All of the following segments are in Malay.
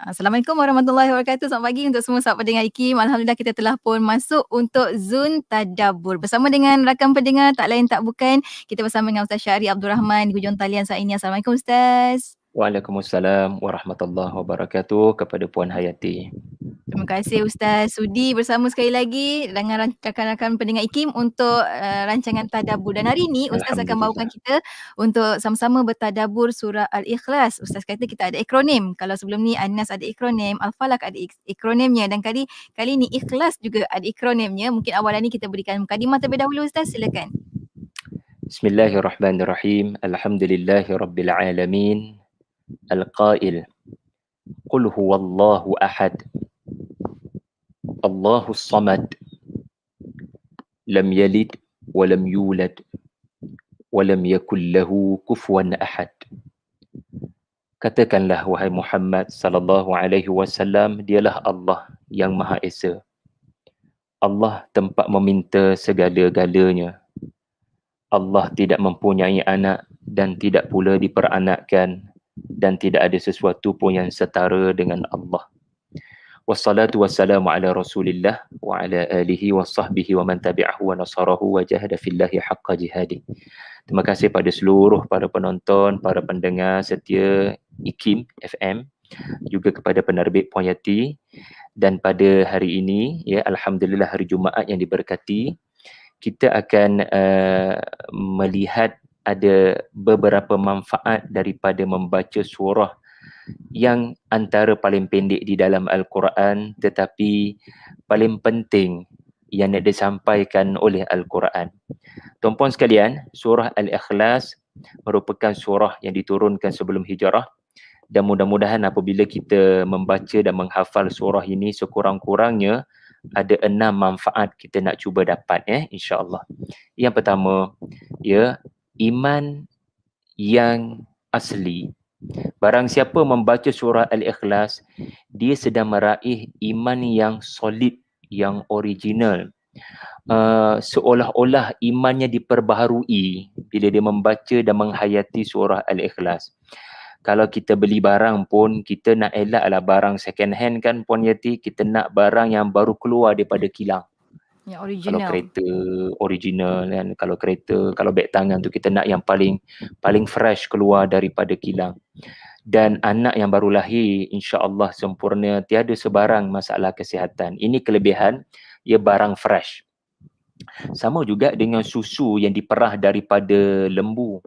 Assalamualaikum warahmatullahi wabarakatuh. Selamat pagi untuk semua sahabat pendengar IKIM. Alhamdulillah kita telah pun masuk untuk Zun Tadabur. Bersama dengan rakan pendengar tak lain tak bukan. Kita bersama dengan Ustaz Syari Abdul Rahman di hujung talian saat ini. Assalamualaikum Ustaz. Waalaikumsalam warahmatullahi wabarakatuh kepada Puan Hayati. Terima kasih Ustaz Sudi bersama sekali lagi dengan rakan-rakan pendengar IKIM untuk uh, rancangan Tadabur. Dan hari ini Ustaz akan bawakan kita untuk sama-sama bertadabur surah Al-Ikhlas. Ustaz kata kita ada akronim. Kalau sebelum ni Anas ada akronim, Al-Falaq ada akronimnya dan kali kali ni Ikhlas juga ada akronimnya. Mungkin awal ni kita berikan mukadimah terlebih dahulu Ustaz. Silakan. Bismillahirrahmanirrahim. Alhamdulillahirabbil القائل قل هو الله احد الله الصمد لم يلد ولم يولد ولم يكن له كفوا ahad Katakanlah wahai Muhammad sallallahu alaihi wasallam dialah Allah yang Maha Esa. Allah tempat meminta segala-galanya. Allah tidak mempunyai anak dan tidak pula diperanakkan dan tidak ada sesuatu pun yang setara dengan Allah. Wassalatu wassalamu ala Rasulillah wa ala alihi wa sahbihi wa man tabi'ahu wa nasarahu wa jahada fillahi haqqa jihadi. Terima kasih pada seluruh para penonton, para pendengar setia IKIM FM juga kepada penerbit Puan Yati dan pada hari ini ya alhamdulillah hari Jumaat yang diberkati kita akan uh, melihat ada beberapa manfaat daripada membaca surah yang antara paling pendek di dalam Al-Quran tetapi paling penting yang nak disampaikan oleh Al-Quran. Tuan-puan sekalian, surah Al-Ikhlas merupakan surah yang diturunkan sebelum hijrah dan mudah-mudahan apabila kita membaca dan menghafal surah ini sekurang-kurangnya ada enam manfaat kita nak cuba dapat ya insya-Allah. Yang pertama, ya iman yang asli. Barang siapa membaca surah Al-Ikhlas, dia sedang meraih iman yang solid, yang original. Uh, seolah-olah imannya diperbaharui bila dia membaca dan menghayati surah Al-Ikhlas. Kalau kita beli barang pun, kita nak elaklah barang second hand kan Puan Yati, kita nak barang yang baru keluar daripada kilang. Yang original. Kalau kereta original kan, kalau kereta, kalau beg tangan tu kita nak yang paling paling fresh keluar daripada kilang. Dan anak yang baru lahir insya-Allah sempurna, tiada sebarang masalah kesihatan. Ini kelebihan ia barang fresh. Sama juga dengan susu yang diperah daripada lembu.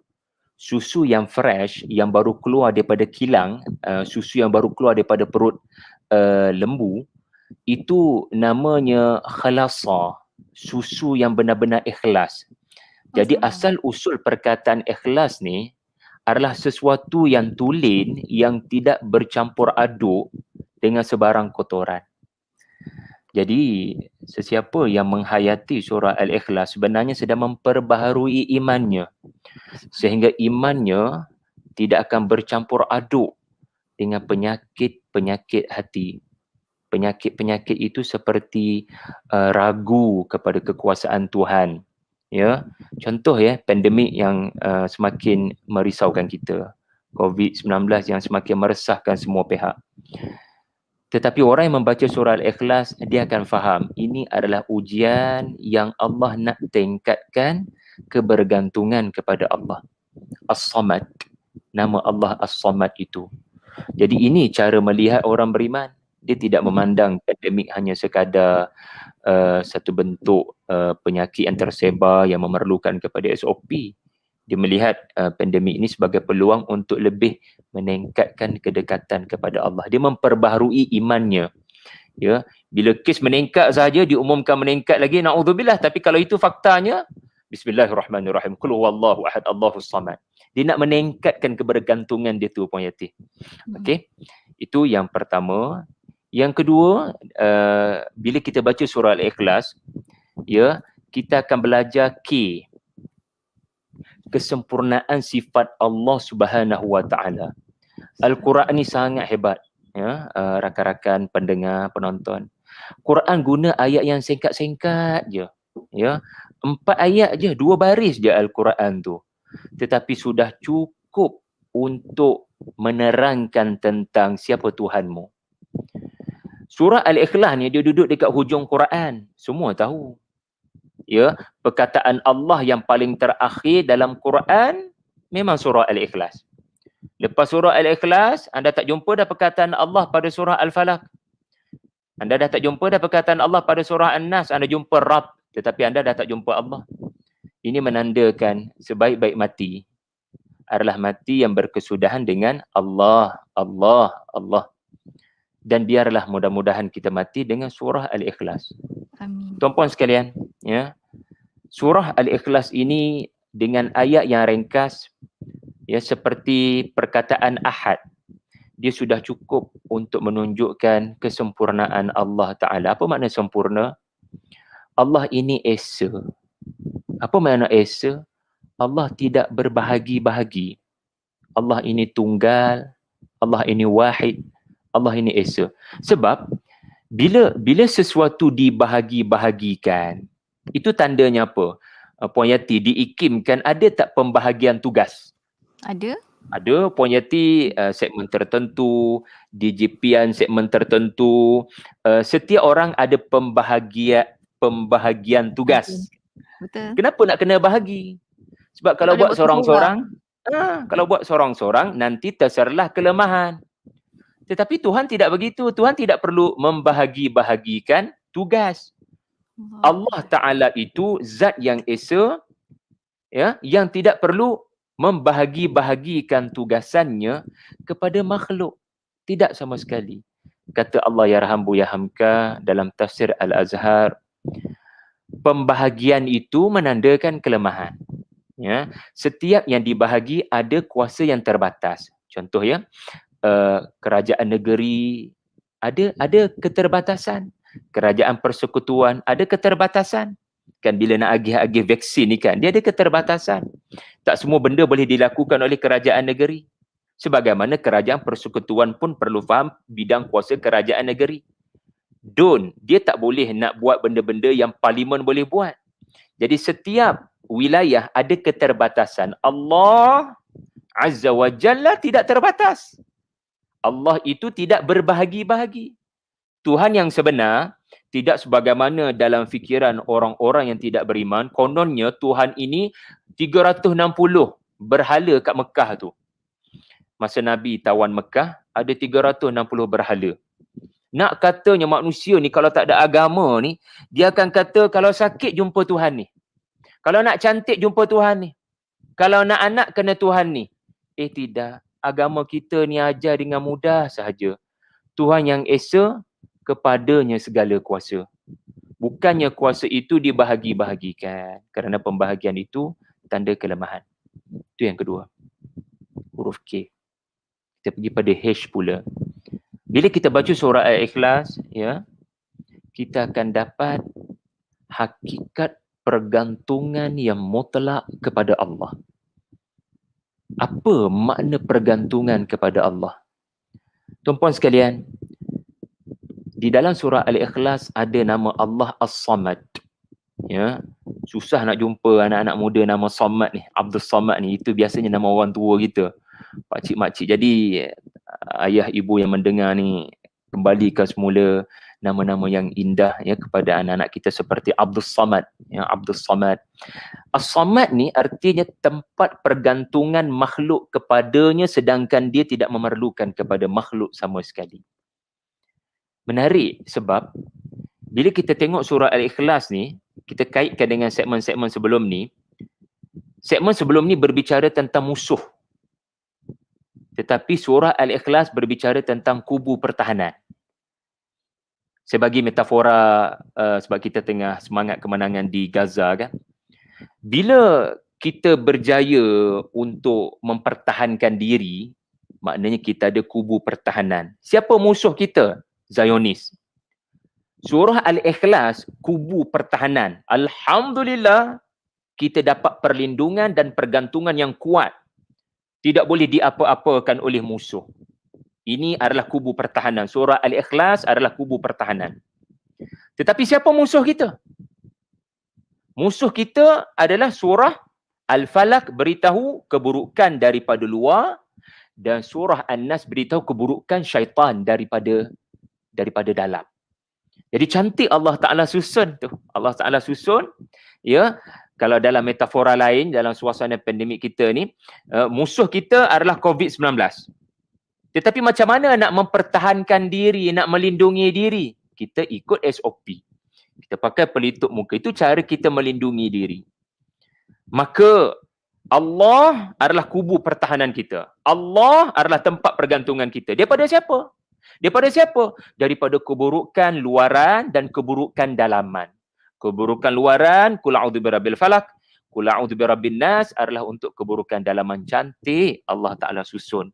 Susu yang fresh yang baru keluar daripada kilang, uh, susu yang baru keluar daripada perut uh, lembu, itu namanya khalasa susu yang benar-benar ikhlas. Jadi asal usul perkataan ikhlas ni adalah sesuatu yang tulen yang tidak bercampur aduk dengan sebarang kotoran. Jadi sesiapa yang menghayati surah al-ikhlas sebenarnya sedang memperbaharui imannya. Sehingga imannya tidak akan bercampur aduk dengan penyakit-penyakit hati penyakit-penyakit itu seperti uh, ragu kepada kekuasaan Tuhan ya. Contoh ya pandemik yang uh, semakin merisaukan kita COVID-19 yang semakin meresahkan semua pihak. Tetapi orang yang membaca surah Al-Ikhlas dia akan faham ini adalah ujian yang Allah nak tingkatkan kebergantungan kepada Allah. As-Samad. Nama Allah As-Samad itu. Jadi ini cara melihat orang beriman dia tidak memandang pandemik hanya sekadar uh, satu bentuk uh, penyakit yang tersebar yang memerlukan kepada SOP. Dia melihat uh, pandemik ini sebagai peluang untuk lebih meningkatkan kedekatan kepada Allah. Dia memperbaharui imannya. Ya, bila kes meningkat saja diumumkan meningkat lagi naudzubillah tapi kalau itu faktanya bismillahirrahmanirrahim qul huwallahu ahad allahus samad. Dia nak meningkatkan kebergantungan dia tu puan yati. Okey. Itu yang pertama. Yang kedua, uh, bila kita baca surah Al-Ikhlas, ya, kita akan belajar K. Kesempurnaan sifat Allah Subhanahu Wa Taala. Al-Quran ni sangat hebat, ya, uh, rakan-rakan pendengar, penonton. Quran guna ayat yang singkat-singkat je. Ya. Empat ayat je, dua baris je Al-Quran tu. Tetapi sudah cukup untuk menerangkan tentang siapa Tuhanmu Surah Al-Ikhlas ni dia duduk dekat hujung Quran. Semua tahu. Ya, perkataan Allah yang paling terakhir dalam Quran memang surah Al-Ikhlas. Lepas surah Al-Ikhlas, anda tak jumpa dah perkataan Allah pada surah Al-Falaq. Anda dah tak jumpa dah perkataan Allah pada surah An-Nas, anda jumpa Rabb, tetapi anda dah tak jumpa Allah. Ini menandakan sebaik-baik mati adalah mati yang berkesudahan dengan Allah, Allah, Allah dan biarlah mudah-mudahan kita mati dengan surah Al-Ikhlas. Amin. Tuan-puan sekalian, ya. Surah Al-Ikhlas ini dengan ayat yang ringkas ya seperti perkataan Ahad. Dia sudah cukup untuk menunjukkan kesempurnaan Allah Taala. Apa makna sempurna? Allah ini esa. Apa makna esa? Allah tidak berbahagi-bahagi. Allah ini tunggal, Allah ini wahid, Allah ini Esa. Sebab bila bila sesuatu dibahagi-bahagikan, itu tandanya apa? Uh, Puan Yati diikimkan ada tak pembahagian tugas? Ada? Ada Puan Yati uh, segmen tertentu, DJPan segmen tertentu, uh, setiap orang ada pembahagian pembahagian tugas. Betul. Kenapa nak kena bahagi? Sebab kalau Kalau buat seorang-seorang, ah, kalau buat seorang-seorang nanti terserlah kelemahan. Tetapi Tuhan tidak begitu. Tuhan tidak perlu membahagi-bahagikan tugas. Allah Ta'ala itu zat yang esa ya, yang tidak perlu membahagi-bahagikan tugasannya kepada makhluk. Tidak sama sekali. Kata Allah Ya Rahambu Ya Hamka dalam tafsir Al-Azhar, pembahagian itu menandakan kelemahan. Ya, setiap yang dibahagi ada kuasa yang terbatas. Contoh ya, uh, kerajaan negeri ada ada keterbatasan. Kerajaan persekutuan ada keterbatasan. Kan bila nak agih-agih vaksin ni kan dia ada keterbatasan. Tak semua benda boleh dilakukan oleh kerajaan negeri. Sebagaimana kerajaan persekutuan pun perlu faham bidang kuasa kerajaan negeri. Don dia tak boleh nak buat benda-benda yang parlimen boleh buat. Jadi setiap wilayah ada keterbatasan. Allah Azza wa Jalla tidak terbatas Allah itu tidak berbahagi-bahagi. Tuhan yang sebenar tidak sebagaimana dalam fikiran orang-orang yang tidak beriman, kononnya Tuhan ini 360 berhala kat Mekah tu. Masa Nabi tawan Mekah, ada 360 berhala. Nak katanya manusia ni kalau tak ada agama ni, dia akan kata kalau sakit jumpa Tuhan ni. Kalau nak cantik jumpa Tuhan ni. Kalau nak anak kena Tuhan ni. Eh tidak agama kita ni ajar dengan mudah sahaja. Tuhan yang esa kepadanya segala kuasa. Bukannya kuasa itu dibahagi-bahagikan. Kerana pembahagian itu tanda kelemahan. Itu yang kedua. Huruf K. Kita pergi pada H pula. Bila kita baca surah Al-Ikhlas, ya, kita akan dapat hakikat pergantungan yang mutlak kepada Allah apa makna pergantungan kepada Allah? Tuan-puan sekalian, di dalam surah Al-Ikhlas ada nama Allah As-Samad. Ya, susah nak jumpa anak-anak muda nama Samad ni, Abdul Samad ni. Itu biasanya nama orang tua kita. Pak cik mak cik. Jadi ayah ibu yang mendengar ni kembalikan semula nama-nama yang indah ya kepada anak-anak kita seperti Abdul Samad ya Abdul Samad. As-Samad ni artinya tempat pergantungan makhluk kepadanya sedangkan dia tidak memerlukan kepada makhluk sama sekali. Menarik sebab bila kita tengok surah Al-Ikhlas ni, kita kaitkan dengan segmen-segmen sebelum ni. Segmen sebelum ni berbicara tentang musuh. Tetapi surah Al-Ikhlas berbicara tentang kubu pertahanan saya bagi metafora uh, sebab kita tengah semangat kemenangan di Gaza kan. Bila kita berjaya untuk mempertahankan diri, maknanya kita ada kubu pertahanan. Siapa musuh kita? Zionis. Surah Al-Ikhlas, kubu pertahanan. Alhamdulillah, kita dapat perlindungan dan pergantungan yang kuat. Tidak boleh diapa-apakan oleh musuh. Ini adalah kubu pertahanan. Surah Al-Ikhlas adalah kubu pertahanan. Tetapi siapa musuh kita? Musuh kita adalah surah Al-Falaq beritahu keburukan daripada luar dan surah An-Nas beritahu keburukan syaitan daripada daripada dalam. Jadi cantik Allah Taala susun tu. Allah Taala susun ya kalau dalam metafora lain dalam suasana pandemik kita ni uh, musuh kita adalah COVID-19. Tetapi macam mana nak mempertahankan diri, nak melindungi diri? Kita ikut SOP. Kita pakai pelitup muka. Itu cara kita melindungi diri. Maka Allah adalah kubu pertahanan kita. Allah adalah tempat pergantungan kita. Daripada siapa? Daripada siapa? Daripada keburukan luaran dan keburukan dalaman. Keburukan luaran, kul a'udzu birabbil falak, kul a'udzu birabbin nas adalah untuk keburukan dalaman cantik Allah Taala susun.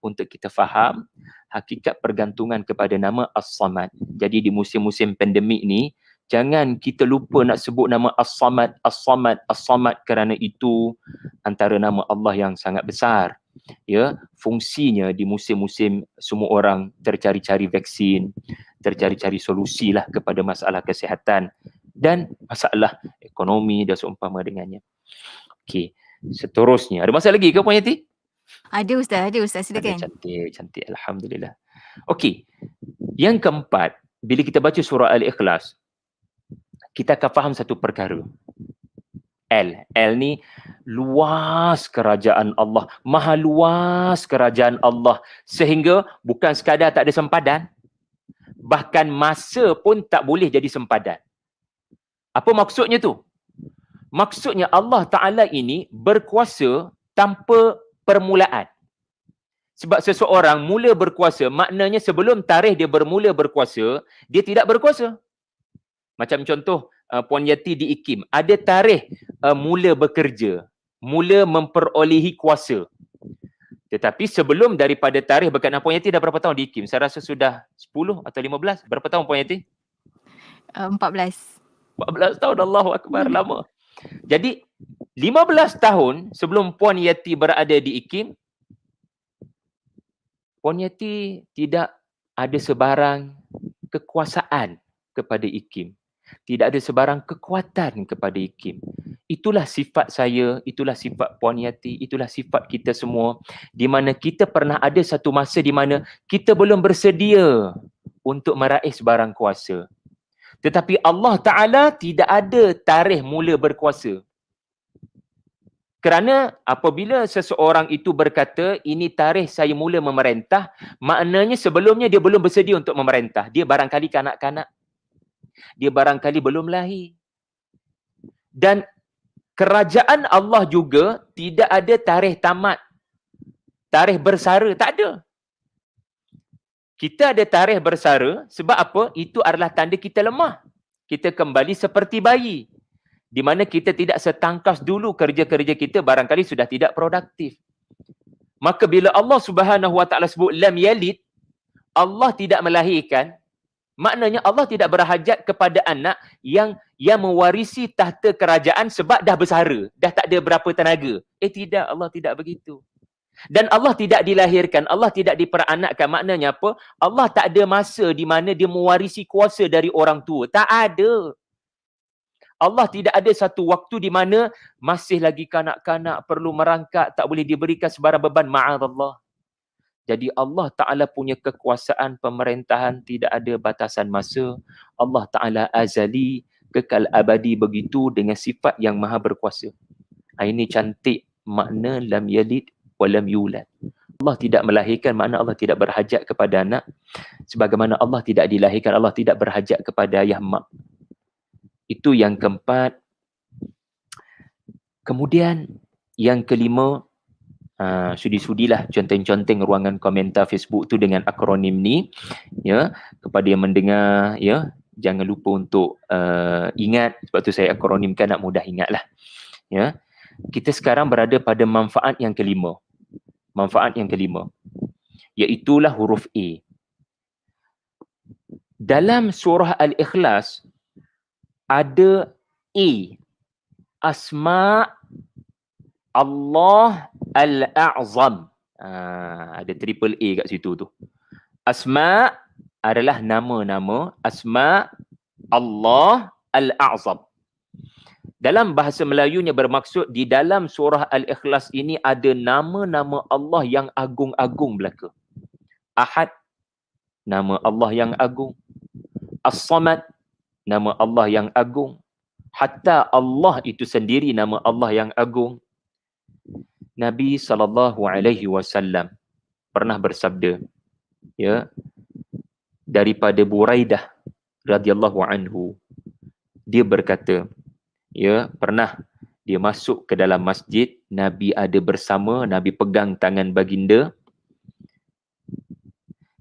Untuk kita faham hakikat pergantungan kepada nama As-Samad. Jadi di musim-musim pandemik ni jangan kita lupa nak sebut nama As-Samad, As-Samad, As-Samad kerana itu antara nama Allah yang sangat besar. Ya fungsinya di musim-musim semua orang tercari-cari vaksin tercari-cari solusi lah kepada masalah kesihatan dan masalah ekonomi dan seumpama dengannya okey seterusnya ada masalah lagi ke puan Yati ada ustaz ada ustaz silakan ada cantik cantik alhamdulillah okey yang keempat bila kita baca surah al-ikhlas kita akan faham satu perkara L. L ni luas kerajaan Allah. Maha luas kerajaan Allah. Sehingga bukan sekadar tak ada sempadan. Bahkan masa pun tak boleh jadi sempadan. Apa maksudnya tu? Maksudnya Allah Ta'ala ini berkuasa tanpa permulaan. Sebab seseorang mula berkuasa, maknanya sebelum tarikh dia bermula berkuasa, dia tidak berkuasa. Macam contoh, uh, Puan Yati di IKIM, ada tarikh uh, mula bekerja, mula memperolehi kuasa. Tetapi sebelum daripada tarikh berkenaan Puan Yati dah berapa tahun di IKIM? Saya rasa sudah 10 atau 15. Berapa tahun Puan Yati? Uh, 14. 14 tahun Allahu Akbar hmm. lama. Jadi 15 tahun sebelum Puan Yati berada di IKIM, Puan Yati tidak ada sebarang kekuasaan kepada IKIM. Tidak ada sebarang kekuatan kepada IKIM. Itulah sifat saya, itulah sifat Puan Yati, itulah sifat kita semua di mana kita pernah ada satu masa di mana kita belum bersedia untuk meraih sebarang kuasa. Tetapi Allah Ta'ala tidak ada tarikh mula berkuasa. Kerana apabila seseorang itu berkata ini tarikh saya mula memerintah, maknanya sebelumnya dia belum bersedia untuk memerintah. Dia barangkali kanak-kanak dia barangkali belum lahir. Dan kerajaan Allah juga tidak ada tarikh tamat. Tarikh bersara, tak ada. Kita ada tarikh bersara sebab apa? Itu adalah tanda kita lemah. Kita kembali seperti bayi. Di mana kita tidak setangkas dulu kerja-kerja kita barangkali sudah tidak produktif. Maka bila Allah Subhanahu Wa Taala sebut lam yalid, Allah tidak melahirkan, Maknanya Allah tidak berhajat kepada anak yang yang mewarisi tahta kerajaan sebab dah bersara, dah tak ada berapa tenaga. Eh tidak, Allah tidak begitu. Dan Allah tidak dilahirkan, Allah tidak diperanakkan. Maknanya apa? Allah tak ada masa di mana dia mewarisi kuasa dari orang tua. Tak ada. Allah tidak ada satu waktu di mana masih lagi kanak-kanak perlu merangkak, tak boleh diberikan sebarang beban. Ma'adallah. Jadi Allah Ta'ala punya kekuasaan pemerintahan tidak ada batasan masa. Allah Ta'ala azali, kekal abadi begitu dengan sifat yang maha berkuasa. Ah, ini cantik makna lam yalid wa lam yulad. Allah tidak melahirkan makna Allah tidak berhajat kepada anak. Sebagaimana Allah tidak dilahirkan, Allah tidak berhajat kepada ayah mak. Itu yang keempat. Kemudian yang kelima, uh, sudi-sudilah conteng-conteng ruangan komentar Facebook tu dengan akronim ni ya kepada yang mendengar ya jangan lupa untuk uh, ingat sebab tu saya akronimkan nak mudah ingatlah ya kita sekarang berada pada manfaat yang kelima manfaat yang kelima iaitu huruf A dalam surah al-ikhlas ada A asma Allah Al-A'zam. Ha, ada triple A kat situ tu. Asma adalah nama-nama. Asma Allah Al-A'zam. Dalam bahasa Melayunya bermaksud di dalam surah Al-Ikhlas ini ada nama-nama Allah yang agung-agung belaka. Ahad, nama Allah yang agung. As-Samad, nama Allah yang agung. Hatta Allah itu sendiri nama Allah yang agung. Nabi sallallahu alaihi wasallam pernah bersabda ya daripada Buraidah radhiyallahu anhu dia berkata ya pernah dia masuk ke dalam masjid Nabi ada bersama Nabi pegang tangan baginda.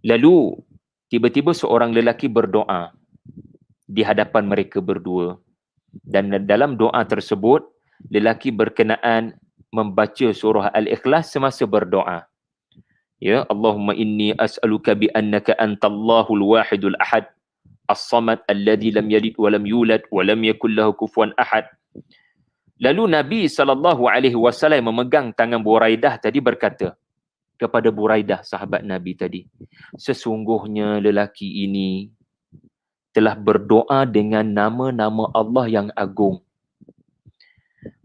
Lalu tiba-tiba seorang lelaki berdoa di hadapan mereka berdua. Dan dalam doa tersebut lelaki berkenaan membaca surah Al-Ikhlas semasa berdoa. Ya, Allahumma inni as'aluka bi annaka antallahul wahidul ahad as-samad alladhi lam yalid wa lam yulad wa lam yakul lahu kufuwan ahad. Lalu Nabi sallallahu alaihi wasallam memegang tangan Buraidah tadi berkata kepada Buraidah sahabat Nabi tadi, sesungguhnya lelaki ini telah berdoa dengan nama-nama Allah yang agung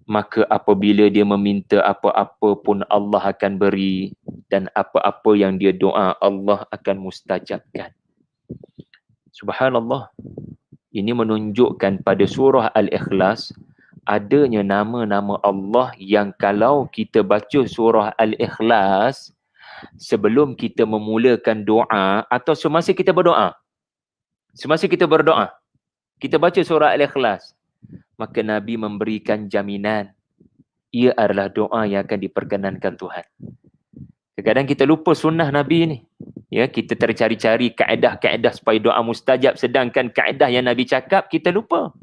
maka apabila dia meminta apa-apa pun Allah akan beri dan apa-apa yang dia doa Allah akan mustajabkan. Subhanallah. Ini menunjukkan pada surah Al-Ikhlas adanya nama-nama Allah yang kalau kita baca surah Al-Ikhlas sebelum kita memulakan doa atau semasa kita berdoa. Semasa kita berdoa, kita baca surah Al-Ikhlas maka Nabi memberikan jaminan ia adalah doa yang akan diperkenankan Tuhan. Kadang-kadang kita lupa sunnah Nabi ni. Ya, kita tercari-cari kaedah-kaedah supaya doa mustajab sedangkan kaedah yang Nabi cakap kita lupa.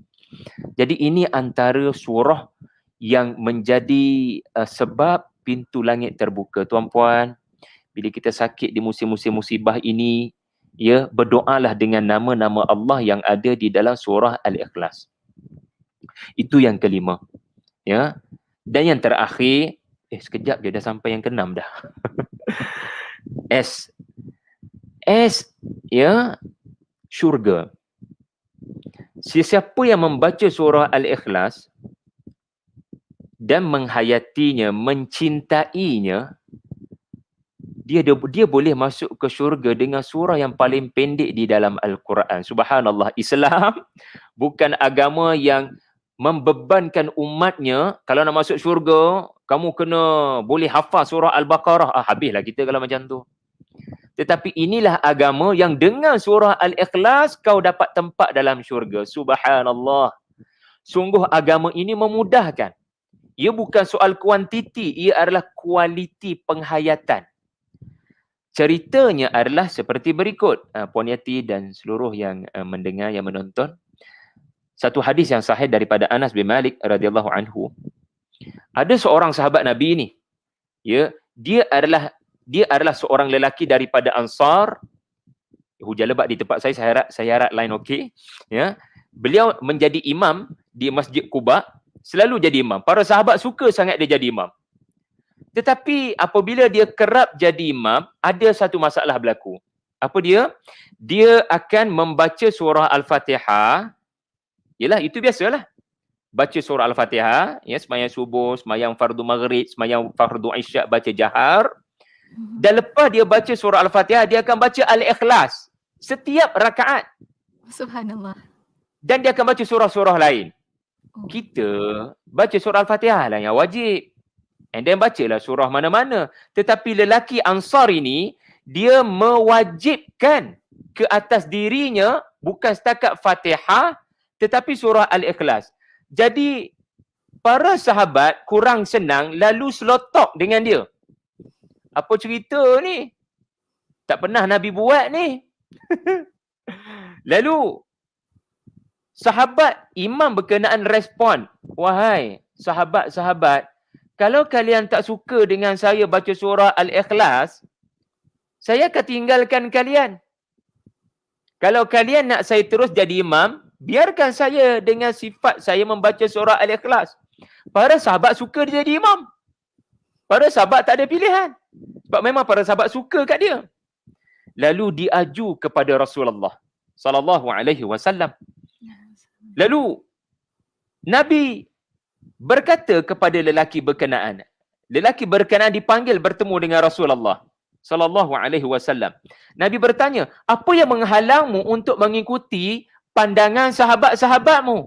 Jadi ini antara surah yang menjadi uh, sebab pintu langit terbuka. Tuan-puan, bila kita sakit di musim-musim musibah ini, ya, berdoalah dengan nama-nama Allah yang ada di dalam surah Al-Ikhlas. Itu yang kelima. Ya. Dan yang terakhir, eh sekejap je dah sampai yang keenam dah. S. S ya syurga. Sesiapa yang membaca surah Al-Ikhlas dan menghayatinya, mencintainya, dia dia boleh masuk ke syurga dengan surah yang paling pendek di dalam Al-Quran. Subhanallah, Islam bukan agama yang membebankan umatnya kalau nak masuk syurga kamu kena boleh hafal surah al-baqarah ah habislah kita kalau macam tu tetapi inilah agama yang dengan surah al-ikhlas kau dapat tempat dalam syurga. Subhanallah. Sungguh agama ini memudahkan. Ia bukan soal kuantiti ia adalah kualiti penghayatan. Ceritanya adalah seperti berikut. Uh, puan Yati dan seluruh yang uh, mendengar yang menonton. Satu hadis yang sahih daripada Anas bin Malik radhiyallahu anhu. Ada seorang sahabat Nabi ini. Ya, dia adalah dia adalah seorang lelaki daripada Ansar. Hujan lebat di tempat saya, saya harap saya harap lain okey. Ya. Beliau menjadi imam di Masjid Kuba, selalu jadi imam. Para sahabat suka sangat dia jadi imam. Tetapi apabila dia kerap jadi imam, ada satu masalah berlaku. Apa dia? Dia akan membaca surah Al-Fatihah Yelah itu biasalah. Baca surah Al-Fatihah, ya, semayang subuh, semayang fardu maghrib, semayang fardu isyak, baca jahar. Mhm. Dan lepas dia baca surah Al-Fatihah, dia akan baca Al-Ikhlas. Setiap rakaat. Subhanallah. Dan dia akan baca surah-surah lain. Oh. Kita baca surah Al-Fatihah lah yang wajib. And then bacalah surah mana-mana. Tetapi lelaki Ansar ini, dia mewajibkan ke atas dirinya bukan setakat Fatihah tetapi surah Al-Ikhlas. Jadi para sahabat kurang senang lalu selotok dengan dia. Apa cerita ni? Tak pernah Nabi buat ni. lalu sahabat imam berkenaan respon. Wahai sahabat-sahabat, kalau kalian tak suka dengan saya baca surah Al-Ikhlas, saya akan tinggalkan kalian. Kalau kalian nak saya terus jadi imam, biarkan saya dengan sifat saya membaca surah Al-Ikhlas. Para sahabat suka dia jadi imam. Para sahabat tak ada pilihan. Sebab memang para sahabat suka kat dia. Lalu diaju kepada Rasulullah sallallahu alaihi wasallam. Lalu Nabi berkata kepada lelaki berkenaan. Lelaki berkenaan dipanggil bertemu dengan Rasulullah sallallahu alaihi wasallam. Nabi bertanya, "Apa yang menghalangmu untuk mengikuti pandangan sahabat-sahabatmu?"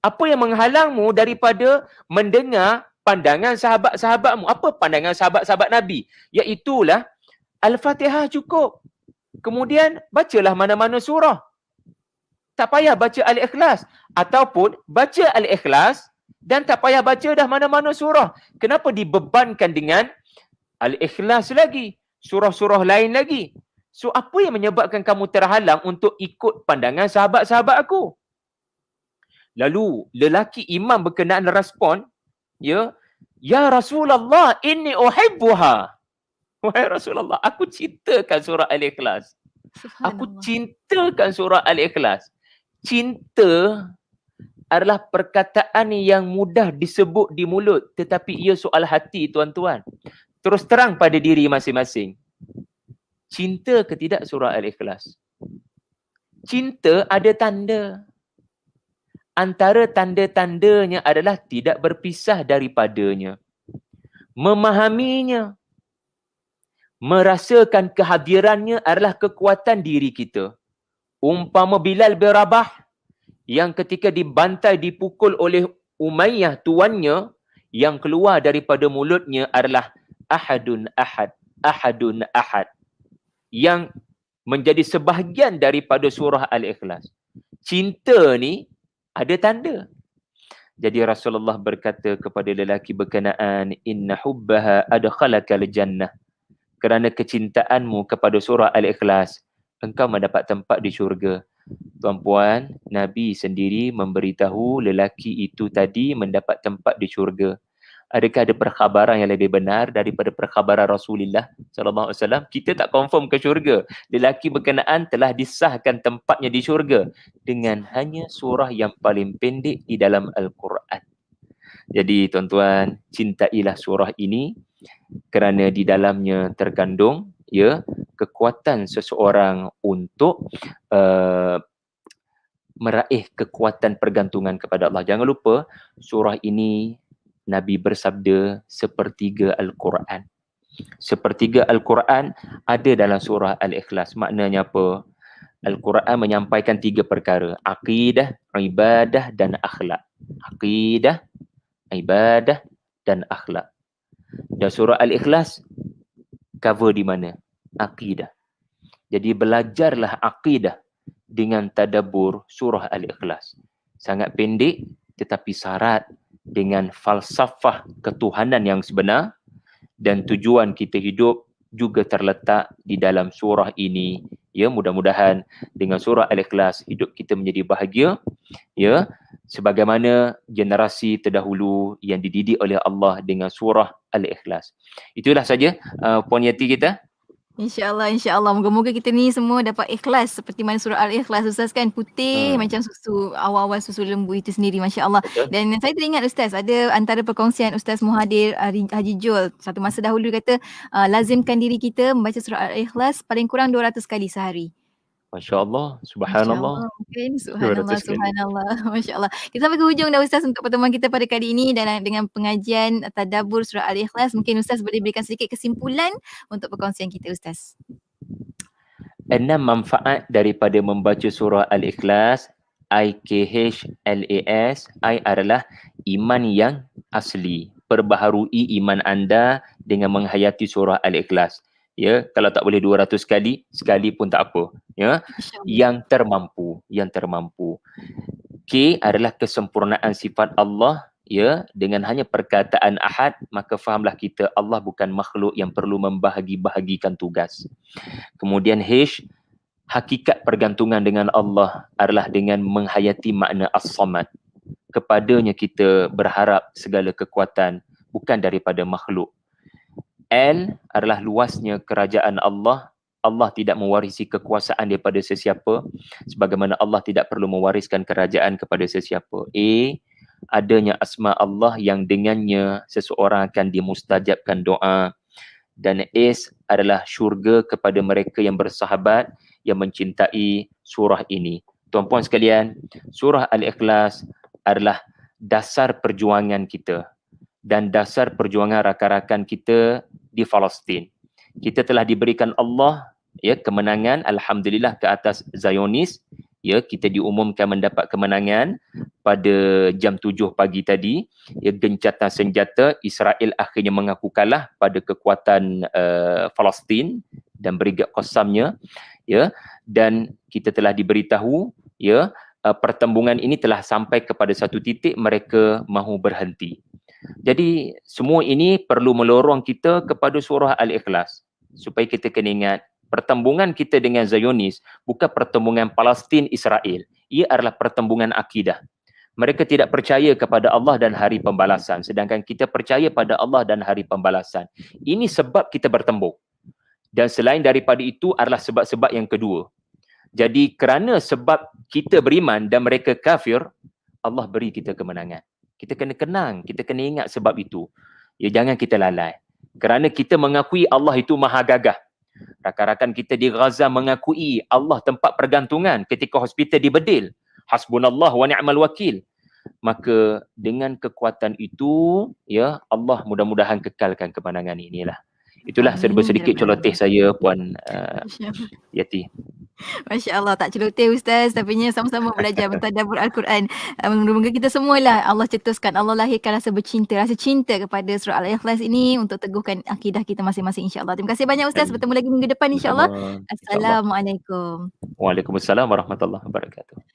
Apa yang menghalangmu daripada mendengar pandangan sahabat-sahabatmu? Apa pandangan sahabat-sahabat Nabi? Iaitulah Al-Fatihah cukup. Kemudian bacalah mana-mana surah. Tak payah baca Al-Ikhlas. Ataupun baca Al-Ikhlas dan tak payah baca dah mana-mana surah. Kenapa dibebankan dengan Al-Ikhlas lagi? Surah-surah lain lagi. So apa yang menyebabkan kamu terhalang untuk ikut pandangan sahabat-sahabat aku? Lalu lelaki imam berkenaan respon, ya, ya Rasulullah, inni uhibbuha. Wahai Rasulullah, aku cintakan surah Al-Ikhlas. Aku cintakan surah Al-Ikhlas. Cinta adalah perkataan yang mudah disebut di mulut tetapi ia soal hati tuan-tuan. Terus terang pada diri masing-masing. Cinta ke tidak surah Al-Ikhlas? Cinta ada tanda antara tanda-tandanya adalah tidak berpisah daripadanya. Memahaminya. Merasakan kehadirannya adalah kekuatan diri kita. Umpama Bilal bin Rabah yang ketika dibantai, dipukul oleh Umayyah tuannya, yang keluar daripada mulutnya adalah ahadun ahad, ahadun ahad. Yang menjadi sebahagian daripada surah Al-Ikhlas. Cinta ni ada tanda. Jadi Rasulullah berkata kepada lelaki berkenaan inna hubbaha adkhalaka jannah. Kerana kecintaanmu kepada surah Al-Ikhlas, engkau mendapat tempat di syurga. Tuan-puan, Nabi sendiri memberitahu lelaki itu tadi mendapat tempat di syurga adakah ada perkhabaran yang lebih benar daripada perkhabaran Rasulullah sallallahu alaihi wasallam? Kita tak confirm ke syurga. Lelaki berkenaan telah disahkan tempatnya di syurga dengan hanya surah yang paling pendek di dalam al-Quran. Jadi tuan-tuan cintailah surah ini kerana di dalamnya terkandung ya kekuatan seseorang untuk uh, meraih kekuatan pergantungan kepada Allah. Jangan lupa surah ini Nabi bersabda sepertiga Al-Quran. Sepertiga Al-Quran ada dalam surah Al-Ikhlas. Maknanya apa? Al-Quran menyampaikan tiga perkara. Aqidah, ibadah dan akhlak. Aqidah, ibadah dan akhlak. Dan surah Al-Ikhlas cover di mana? Aqidah. Jadi belajarlah aqidah dengan tadabur surah Al-Ikhlas. Sangat pendek tetapi syarat dengan falsafah ketuhanan yang sebenar dan tujuan kita hidup juga terletak di dalam surah ini. Ya mudah-mudahan dengan surah al-ikhlas hidup kita menjadi bahagia. Ya sebagaimana generasi terdahulu yang dididik oleh Allah dengan surah al-ikhlas. Itulah saja uh, puan yati kita InsyaAllah, insyaAllah. Moga-moga kita ni semua dapat ikhlas seperti mana surah Al-Ikhlas Ustaz kan putih hmm. macam susu, awal-awal susu lembu itu sendiri Masya Allah. Dan saya teringat Ustaz, ada antara perkongsian Ustaz Muhadir Haji Jul satu masa dahulu kata uh, lazimkan diri kita membaca surah Al-Ikhlas paling kurang 200 kali sehari. Masya Allah, subhanallah. Mungkin subhanallah, subhanallah. Masya Allah. Kita sampai ke hujung dah Ustaz untuk pertemuan kita pada kali ini dan dengan pengajian Tadabur Surah Al-Ikhlas. Mungkin Ustaz boleh berikan sedikit kesimpulan untuk perkongsian kita Ustaz. Enam manfaat daripada membaca surah Al-Ikhlas I-K-H-L-A-S I adalah iman yang asli. Perbaharui iman anda dengan menghayati surah Al-Ikhlas ya kalau tak boleh 200 kali sekali pun tak apa. Ya yang termampu yang termampu. K adalah kesempurnaan sifat Allah ya. Dengan hanya perkataan ahad maka fahamlah kita Allah bukan makhluk yang perlu membahagi-bahagikan tugas. Kemudian H hakikat pergantungan dengan Allah adalah dengan menghayati makna as-samad. Kepadanya kita berharap segala kekuatan bukan daripada makhluk L adalah luasnya kerajaan Allah. Allah tidak mewarisi kekuasaan daripada sesiapa sebagaimana Allah tidak perlu mewariskan kerajaan kepada sesiapa. A adanya asma Allah yang dengannya seseorang akan dimustajabkan doa dan S adalah syurga kepada mereka yang bersahabat yang mencintai surah ini. Tuan-puan sekalian, surah Al-Ikhlas adalah dasar perjuangan kita dan dasar perjuangan rakan-rakan kita di Palestin. kita telah diberikan Allah ya kemenangan alhamdulillah ke atas Zionis. Ya kita diumumkan mendapat kemenangan pada jam 7 pagi tadi. Ya gencatan senjata Israel akhirnya mengaku kalah pada kekuatan uh, Palestin dan Brigad Qassamnya ya dan kita telah diberitahu ya uh, pertembungan ini telah sampai kepada satu titik mereka mahu berhenti jadi semua ini perlu melorong kita kepada surah Al-Ikhlas supaya kita kena ingat pertembungan kita dengan Zionis bukan pertembungan Palestin Israel. Ia adalah pertembungan akidah. Mereka tidak percaya kepada Allah dan hari pembalasan sedangkan kita percaya pada Allah dan hari pembalasan. Ini sebab kita bertembung. Dan selain daripada itu adalah sebab-sebab yang kedua. Jadi kerana sebab kita beriman dan mereka kafir, Allah beri kita kemenangan. Kita kena kenang, kita kena ingat sebab itu. Ya jangan kita lalai. Kerana kita mengakui Allah itu maha gagah. Rakan-rakan kita di Gaza mengakui Allah tempat pergantungan ketika hospital dibedil. Hasbunallah wa ni'mal wakil. Maka dengan kekuatan itu, ya Allah mudah-mudahan kekalkan kemenangan inilah. Itulah serba sedikit celoteh saya Puan uh, Yati. Masya Allah tak celoteh Ustaz tapi sama-sama belajar mentadabur Al-Quran. Uh, moga-moga kita semualah Allah cetuskan, Allah lahirkan rasa bercinta, rasa cinta kepada surah Al-Ikhlas ini untuk teguhkan akidah kita masing-masing insya-Allah. Terima kasih banyak Ustaz. Bertemu lagi minggu depan insya-Allah. Assalamualaikum. Waalaikumsalam warahmatullahi wabarakatuh.